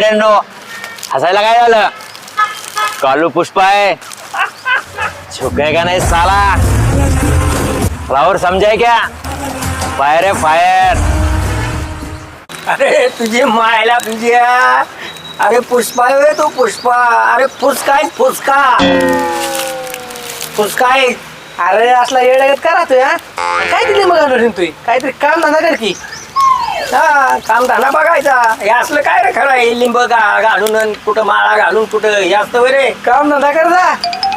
काय हसायला काय झालं? कालू पुष्प आहे. झुकेगा नाही साला? फ्लावर समजाय क्या? फायर आहे फायर अरे तुझी मायला तुझ्या. अरे पुष्पा आहे तू पुष्पा. अरे फुसका आहे फुसका फुसका आहे. अरे असला येळ करा तू हा. काय दिली मग तुझी काहीतरी काम धंदा कर की. हा काम धंदा बघायचा. हे असलं काय रे खरं हे लिंब गा घालून अन कुठं माळा घालून कुठं हे असतं बरं रे. काम धंदा कर जा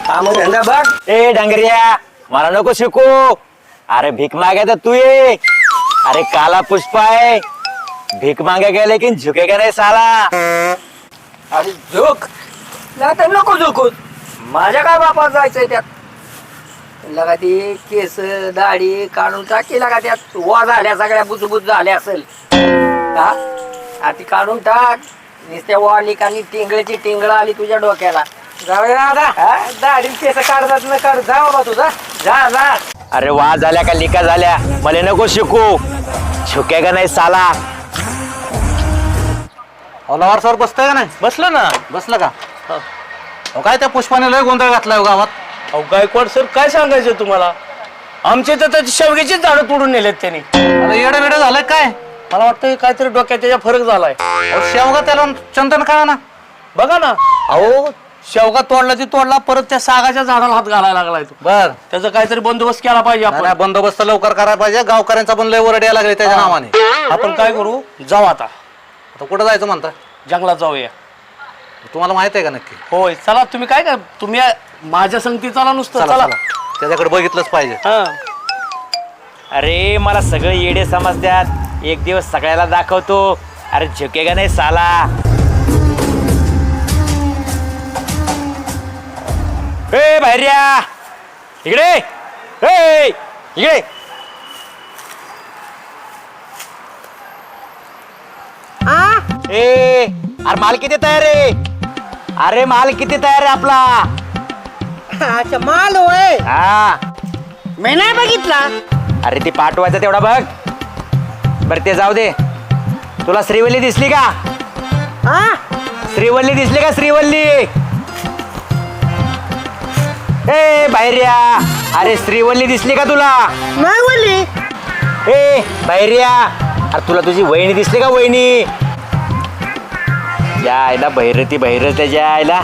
काम धंदा बघ. ए डांगरिया मला नको शिकू. अरे भीक मागे तर तू ये. अरे काला पुष्प आहे. भीक मागे गेले लेकिन झुकेगा नाही साला? अरे झोक. नाही तर नको झोकू माझ्या काय बापात जायचंय त्यात? लगा ती केस दाढी काढून टाकी लगा त्यात. वा झाल्या सगळ्या बुजबुज झाल्या असेल. हा? हा, ती काढून टाक. नुसत्या वा आली का टिंगळची टिंगळ आली तुझ्या डोक्याला. दाढी केस काढतात न काढ. जा बाबा तुझा जा. जा अरे वा झाल्या का लिका झाल्या? मला नको शिकू. झुकेगा नाही साला? ओलावर सर बसतंय का नाही? बसलं ना. बसलं का? अहो, काय त्या पुष्पाने लय गोंधळ घातलाय हो गावात? अहो गायकवाड सर काय सांगायचं तुम्हाला? आमचे तर त्याची शेवग्याचीच झाडं तोडून नेलेत त्यांनी. अरे येडं वेडं झालंय काय? मला वाटतं काहीतरी डोक्यात त्याच्या फरक झालाय. अहो, शेवगा त्याला चंदन खा ना. बघा ना. अहो शेवगा तोडला ती तोडला परत त्या सागाच्या झाडाला हात घालायला लागलाय तो. बर. त्याचा काहीतरी बंदोबस्त केला पाहिजे आपण. बंदोबस्त लवकर करायला पाहिजे. गावकऱ्यांचा पण लय ओरड यायला लागले त्याच्या नावाने. आपण काय करू? जाऊ आता. आता कुठं जायचं म्हणता? जंगलात जाऊया. तुम्हाला माहीत आहे का नक्की? होय चला तुम्ही काय काय तुम्ही माझ्या संगती चला नुसतं चला त्याच्याकडे बघितलंच पाहिजे. हा. अरे मला सगळे येडे समजतात. एक दिवस सगळ्याला दाखवतो. अरे झुकेगा नाही साला? ए बाहेर्या इकडे! ए इकडे! ए अरे माल किती तयार आहे? अरे माल किती तयार आहे आपला? अच्छा माल होय. हा. मी नाही बघितला. अरे ती पाठवायचं तेवढा बघ. बरं ते जाऊ दे. तुला श्रीवल्ली दिसली का? हा श्रीवल्ली दिसली का श्रीवल्ली? ए बाहेर्या अरे श्रीवल्ली दिसली का तुला? नाही बोलली ए बाहेर्या अरे तुला तुझी वहिनी दिसली का वहिनी? या आईला बहिरती बहिर त्याच्या आईला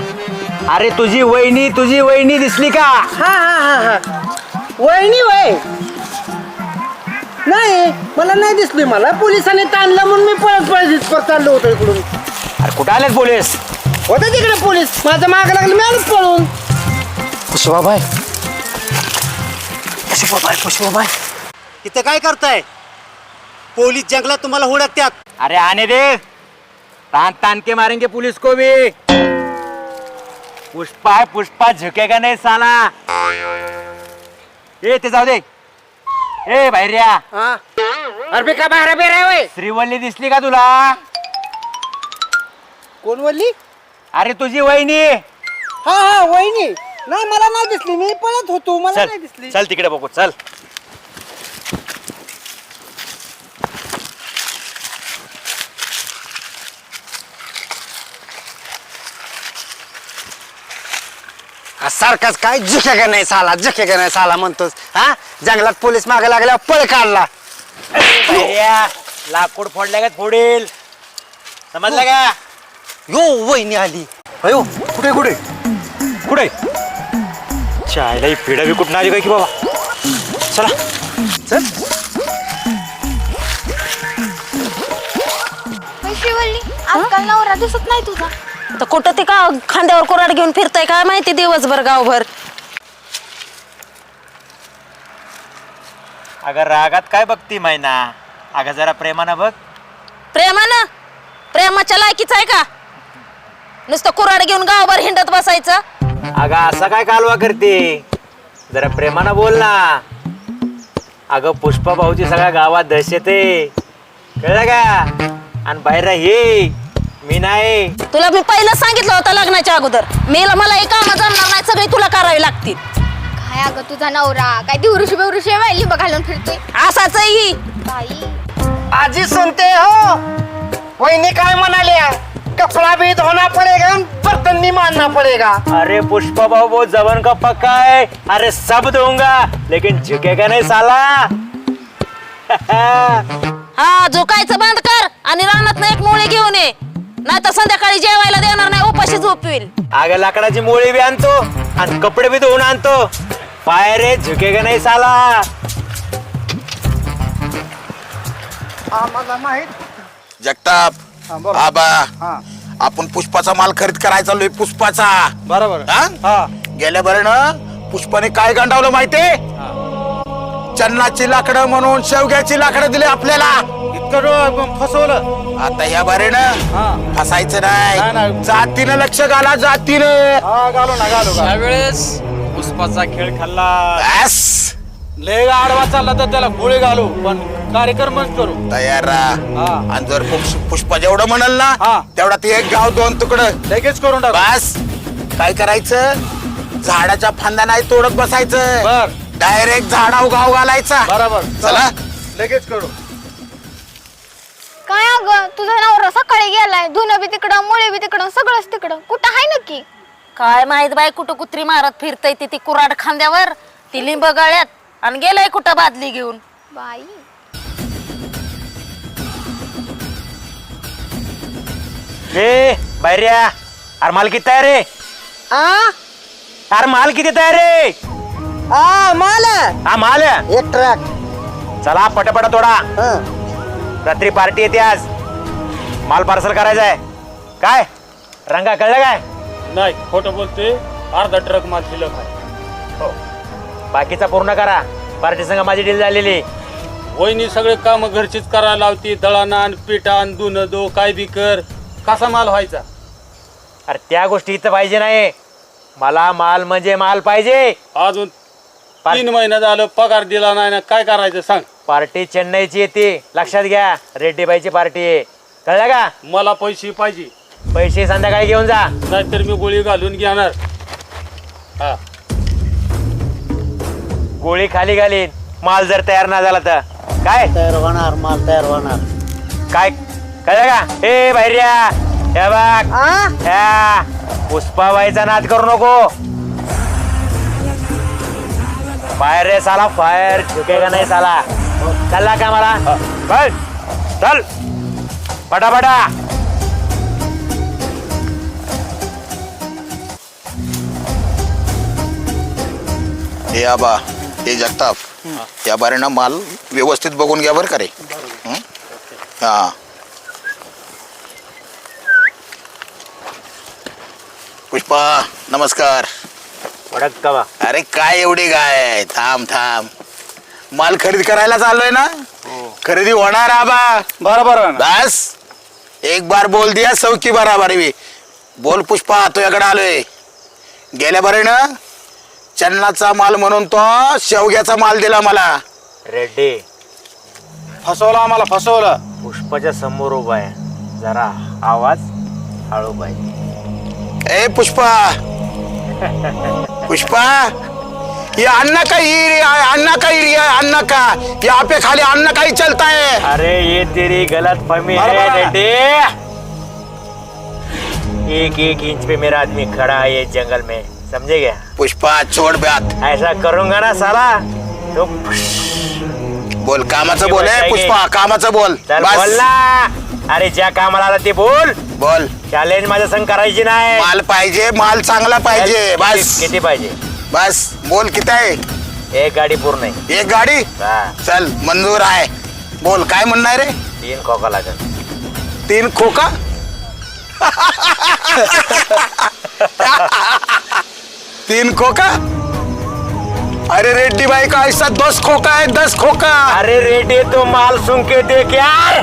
अरे तुझी वहिनी तुझी वहिनी दिसली का? हा हा हा हा. वहिनी वय. नाही मला नाही दिसली. मला पोलिसांनी ताणलं म्हणून मी पळत पळत परत चाललो होतो इकडून. अरे कुठं आलेत पोलीस? होते तिकडे पोलीस. माझं माग लागलं मी आलोच पळून. पुष्पाबाई. पुष्पाबाई पुष्पाबाई? इथं काय करताय? पोलीस जंगलात तुम्हाला हुडकत्यात. अरे आने दे. तान तान के मारेंगे पुलिस को भी. पुष्पा पुष्पा झुकेगा नहीं साला? ए ते जाऊ दे. ए बाहेर्या अरे का बाहेर बेरा वय? श्रीवल्ली दिसली का तुला? कोण बोलली अरे तुझी वहिनी. हा हा वहिनी. नाही मला नाही दिसली. मी पळत होतो. मला नाही दिसली. चल तिकडे बघू. चल. सारखाच काय? झुके का नाही साला? झुके का नाही साला म्हणतोस? हा? जंगलात पोलीस मागे लागल्या पळ काढला. लाकूड फोडल्या का फोडील? समजलं का? यो वहिनी आली. अयो कुठे कुठे? कुठे? चायला ही पिढा बी कुठं आली काय की बाबा? चला. चल. आजकाल नवरा दिसत नाही तुझा. तर कुठं ते का खांद्यावर कोराड घेऊन फिरताय काय माहिती दिवसभर गावभर? अगं रागात काय बघती मैना? अगं जरा प्रेमानं बघ. प्रेमानं? प्रेमाच्या लायकीच आहे का? नुसतं कुराड घेऊन गावभर हिंडत बसायचं? अगं असा काय कालवा करते? जरा प्रेमानं बोल ना. अगं पुष्पा भाऊची सगळ्या गावात दहशत आहे. कळलं का? आणि बाहेर ये मी नाही. तुला मी पहिलं सांगितलं होतं लग्नाच्या अगोदर. मी मला हे काम जमणार नाही सगळी तुला करावी लागतील. काय अगं तुझा नवरा? काय ती उरुशी बेवरुशी वाहिली बघ घालून फिरतोय असाच ही बाई. आजी सुनते हो. वहिनी काय म्हणाले कपड़ा भी धोना पड़ेगा बर्तन भी मानना पड़ेगा. अरे पुष्पा भाऊ बहुत जबन का पक्का है? अरे सब दूंगा लेकिन झुकेगा नहीं साला? हा झोकायचं बंद कर आणि रानात एक मुळे घेऊन ये. नाही तर संध्याकाळी जेवायला देणार नाही उपाशी झोपवील. आगे लाकडाची मुळी बी आणतो आणि कपडे बी धुवून आणतो. पाय रे झुकेगा नाही साला? आम्हाला माहीत जगताप हा आपण पुष्पाचा माल खरेदी करायचा चाललोय पुष्पाचा. बरोबर. हा? हा. गेल्या बरं पुष्पाने काय गंडावलं माहितीये? चन्नाची लाकडं म्हणून शेवग्याची लाकडं दिली आपल्याला. डो- फसवलं. आता या बरेन हा. फसायचं नाही, नाही नाही. जातीनं लक्ष घाला जातीनं. हा घालू ना घालू घालू. त्यावेळेस पुष्पाचा खेळ खाल्ला. बस लय आडवा चालला तर त्याला गोळी घालू पण कार्यक्रमच करू. तयार राहा. हा. आणि जर पुष- पुष्पा जेवढं म्हणल हा. ना तेवढा ते एक गाव दोन तुकडं. लगेच करून टाकू. बस. काय करायचं? झाडाच्या फांद्या नाही तोडत बसायचं. बर. डायरेक्ट झाडाव गाव घालायचा. बरोबर. चला. लगेच करू. काय अगं? तुझा नवरा सकाळी गेलाय धुणं बी तिकडं मुळे बी तिकडं सगळंच तिकडं. कुठं आहे नक्की? काय माहीत बाई कुठं कुत्री मारत फिरतय ती ती कुराड खांद्यावर ती लिंब गळ्यात. आणि गेलंय कुठं बादली घेऊन? बाई. ए बाहेर्या अरे माल किती तयार रे? अरे माल किती तयार रे? माल. हा माल. आहे. एक ट्रॅक. चला पटापटा तोडा. रात्री पार्टी येते आज. माल पार्सल करायचा आहे. काय? रंगा कळलं काय? नाही खोटं बोलते अर्धा ट्रक माल शिल्लक आहे. बाकीचा पूर्ण करा. पार्टी संग माझी डील झालेली. वहिनी सगळे काम घरचीच करायला लावती. दळाण पिठान धुणं दो काय बी कर. कसा माल व्हायचा? अरे त्या गोष्टी इथं पाहिजे नाही. मला माल म्हणजे माल पाहिजे. अजून तीन महिना झालं पगार दिला नाही ना काय करायचं सांग. पार्टी चेन्नईची येते. लक्षात घ्या रेड्डीबाईची पार्टी. आहे कळलं का? मला पैसे पाहिजे. पैसे संध्याकाळी घेऊन जा. नाहीतर मी गोळी घालून घेणार. हा. गोळी खाली घालीन. माल जर तयार नाही झाला तर. काय? तयार होणार माल तयार होणार. काय? कळलं का? ए बाहेर्या हे बघ. ह्या. पुष्पाबाईचा नाद करू नको. फायर रे साला फायर झुकेगा नाही साला? चालला का मला चल. चल. पटापटा. हे आबा हे जगताप. या बारेनं माल व्यवस्थित बघून घ्या बरं का रे. हं? हा. पुष्पा नमस्कार. भडक का बा अरे काय एवढी गाय थांब थांब. माल खरेदी करायला चाललोय ना? खरेदी होणार आबा. बरोबर बस. एक बार बोल दिया सौकी बराबर भी बोल पुष्पा तुझ्याकडे आलोय. गेल्या बरे ना? चन्नाचा माल म्हणून तो शेवग्याचा माल दिला मला. रेड्डी फसवलं आम्हाला फसवलं. पुष्पाच्या समोर उभा आहे. जरा आवाज हळू पाहिजे. ए पुष्पा. पुष्पा. ये अन्ना का ही अन्ना का ही अन्ना का। यहाँ पे खाली अन्ना का ही चलता है। अरे ये तेरी गलत फहमी है। रेड्डी एक एक इंच पे मेरा आदमी खड़ा है ये जंगल में समझे क्या पुष्पा छोड़ बात। ऐसा करूंगा ना साला तो बोल कामाचं बोल है पुष्पा कामाचं बोल। बोल ना। अरे ज्या कामाला आला ते बोल। बोल। चॅलेंज माझ्या संग करायची नाही. माल पाहिजे माल चांगला पाहिजे बस। किती पाहिजे? बस बोल किती आहे? एक गाडी पूर्ण आहे. एक गाडी? हा, चल मंजूर आहे. बोल काय म्हणणार रे तीन खोका लागेल. तीन खोका? तीन खोका? अरे रेड्डी भाई का ऐसा दस खोका है दस खोका? अरे रेडी तो माल सुन के देख यार?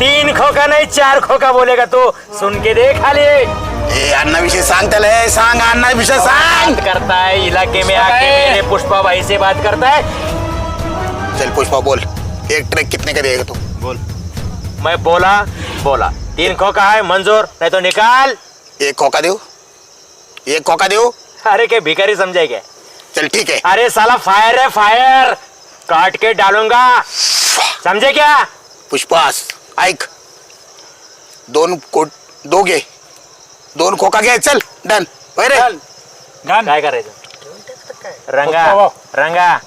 तीन खोका नहीं चार खोका बोलेगा तो. सुन के देख खाली. ए अण्णा विषय सांग त्याला. सांग अण्णा विषय सांग. बात करता है इलाके में आके मेरे पुष्पा भाई से बात करता है चल पुष्पा बोल. एक ट्रक कितने का देगा तू? बोल. मैं बोला बोला. तीन खोका है मंजूर नहीं तो निकाल. एक खोका देऊ? एक खोका देऊ? अरे के भिखारी समझे क्या? चल ठीक है. अरे साला फायर है फायर काट के डालूँगा. समझे क्या? पुष्पास ऐक दोन कोट दो घे दोन खोका घे चल डन. होय रे. काय करायचं? रंगा रंगा.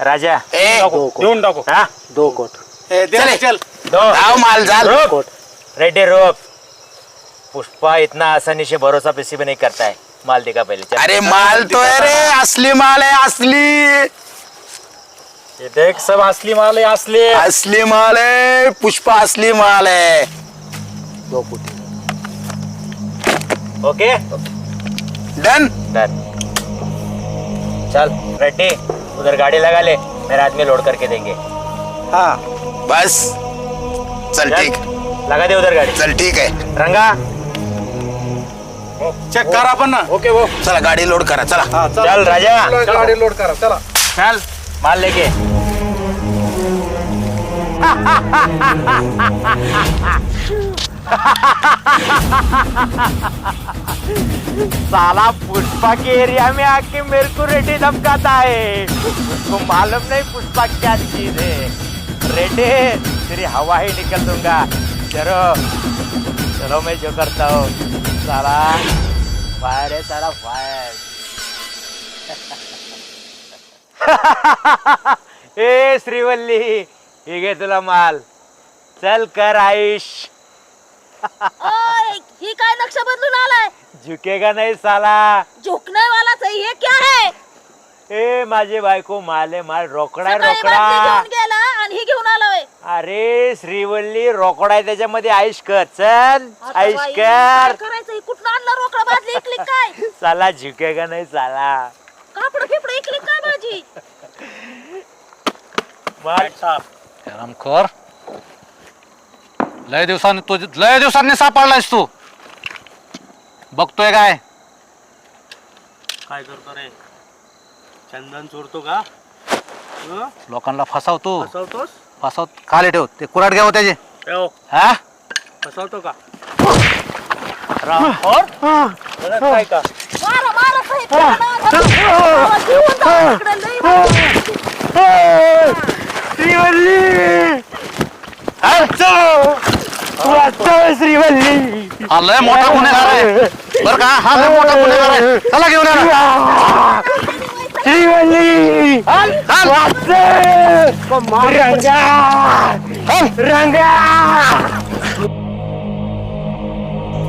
राजा. ए. देऊन टाकू हा? चल चल. दो जाओ माल जाल. रोक रेडी रोक पुष्पा इतना आसानी से भरोसा किसी पे नहीं करता है. माल दिखा पहले. चल. अरे माल तो है रे. असली माल है असली. ये देख सब असली माल है असली. असली माल है पुष्पा असली माल है. ओके डन डन चल रेडी उधर गाड़ी लगा ले मेरे आदमी लोड करके देंगे। हाँ। बस। चल चल, ठीक। लगा दे उधर गाड़ी। चल ठीक है। रंगा। चेक करा आपण ना। ओके वो। चला गाडी लोड करा चला। हा चल। राजा। गाडी लोड करा चला। चल माल लेके। साला पुष्पा के एरिया में आके मेरे को रेडी धमकाता है। उसको मालूम नहीं पुष्पा क्या चीज है। रेडे तेरी हवा ही निकल दूंगा। चलो चलो मैं जो करता हूँ। साला फायर है सारा फायर ए श्रीवल्ली हे घे तुला माल। चल कर आयुष। ही काय नक्षा बदलून आलाय? झुकेगा नहीं साला. झुकने वाला सही हे क्या है ए माझे बायको माले माल रोकडा आहे, सकाळी बाटली रोकडा. गेला आणि ही घेऊन आला होय. अरे श्रीवल्ली रोकडा आहे त्याच्यामध्ये आयुष कर चल. आता आयुष बाई, काय कर. करायचं ही कुठं आणला रोकडा बादली? इकली काय? साला झुकेगा नाही साला. कापड फिपड इकली काय माझी? रामखोर. लय दिवसांनी तू लय दिवसांनी सापडलायस तू. बघतोय काय? काय करतो रे? चंदन चोरतो का? लोकांना फसवतो. फसवतोस? फसव खाली ठेव. ते कुराड घ्यावं त्याचे. ठेव. हा? फसवतो का? काय का? मारा मारा सही मला घेऊन जा तिकडे लई वाजलं. हा लय मोठा गुन्हेगार आहे. बर का? हा लय मोठा गुन्हेगार आहे. चला घेऊन या.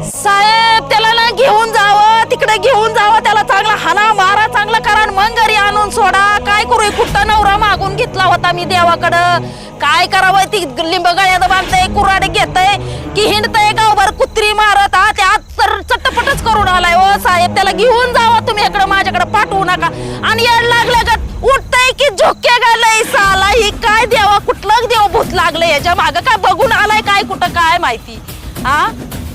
साहेब त्याला ना घेऊन जावं तिकडे घेऊन जावं त्याला चांगला हाना मारा चांगला करा आणि मग घरी आणून सोडा. काय करू कुठला नवरा घेतला होता मी देवाकडं. काय करावं ती लिंब गळ्यात बांधतय कुराडे घेतय की हिंडतय गावभर कुत्री मारत हा त्यात तर चटपटच करून आलाय. ओ साहेब त्याला घेऊन जावा तुम्ही इकडं माझ्याकडे पाठवू नका. आणि याड लागलं का उठतय की झोके घालय साला. ही काय देवा कुठलं देव भूत लागलं याच्या माग काय बघून आलाय काय कुठं काय माहिती? हा?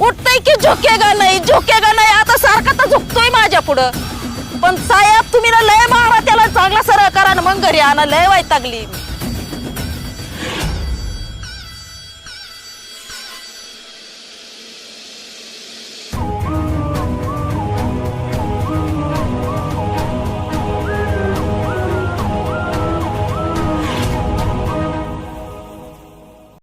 उठतय की झोके नाही झोके नाही आता सारखा तर झोपतोय माझ्या पुढं. पण साहेब तुम्ही ना लय मारा त्याला. चांगला सरळ करा ना मग घरी आणा. लय वैतागली